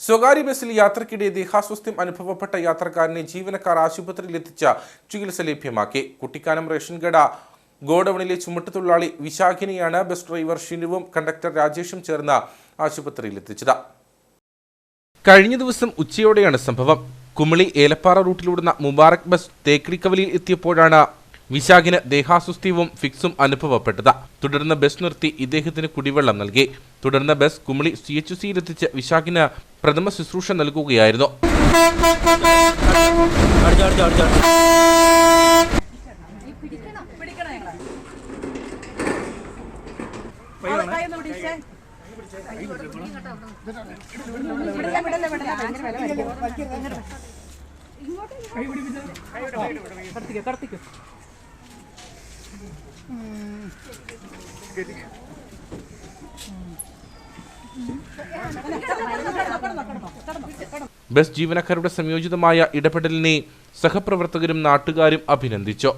സ്വകാര്യ ബസ്സിൽ യാത്രക്കിടെ ദേഹാസ്വസ്ഥ്യം അനുഭവപ്പെട്ട യാത്രക്കാരനെ ജീവനക്കാർ ആശുപത്രിയിൽ എത്തിച്ച ചികിത്സ ലഭ്യമാക്കി. കുട്ടിക്കാനം റേഷൻ കട ഗോഡൌണിലെ ചുമട്ടുതൊഴിലാളി വിശാഖിനെയാണ് ബസ് ഡ്രൈവർ ഷിനുവും കണ്ടക്ടർ രാജേഷും ചേർന്ന് ആശുപത്രിയിൽ എത്തിച്ചത് കഴിഞ്ഞ ദിവസം ഉച്ചയോടെയാണ് സംഭവം. കുമളി ഏലപ്പാറ റൂട്ടിലൂടുന്ന മുബാറക് ബസ് തേക്കടിക്കവലിയിൽ എത്തിയപ്പോഴാണ് വിശാഖിന് ദേഹാസ്വസ്ഥ്യവും ഫിക്സും അനുഭവപ്പെട്ടത്. തുടർന്ന് ബസ് നിർത്തി ഇദ്ദേഹത്തിന് കുടിവെള്ളം നൽകി. തുടർന്ന് ബസ് കുമളി സി എച്ച് സിയിലെത്തിച്ച് വിശാഖിന് പ്രഥമ ശുശ്രൂഷ നൽകുകയായിരുന്നു. ബസ് ജീവനക്കാരുടെ സംയോജിതമായ ഇടപെടലിനെ സഹപ്രവർത്തകരും നാട്ടുകാരും അഭിനന്ദിച്ചു.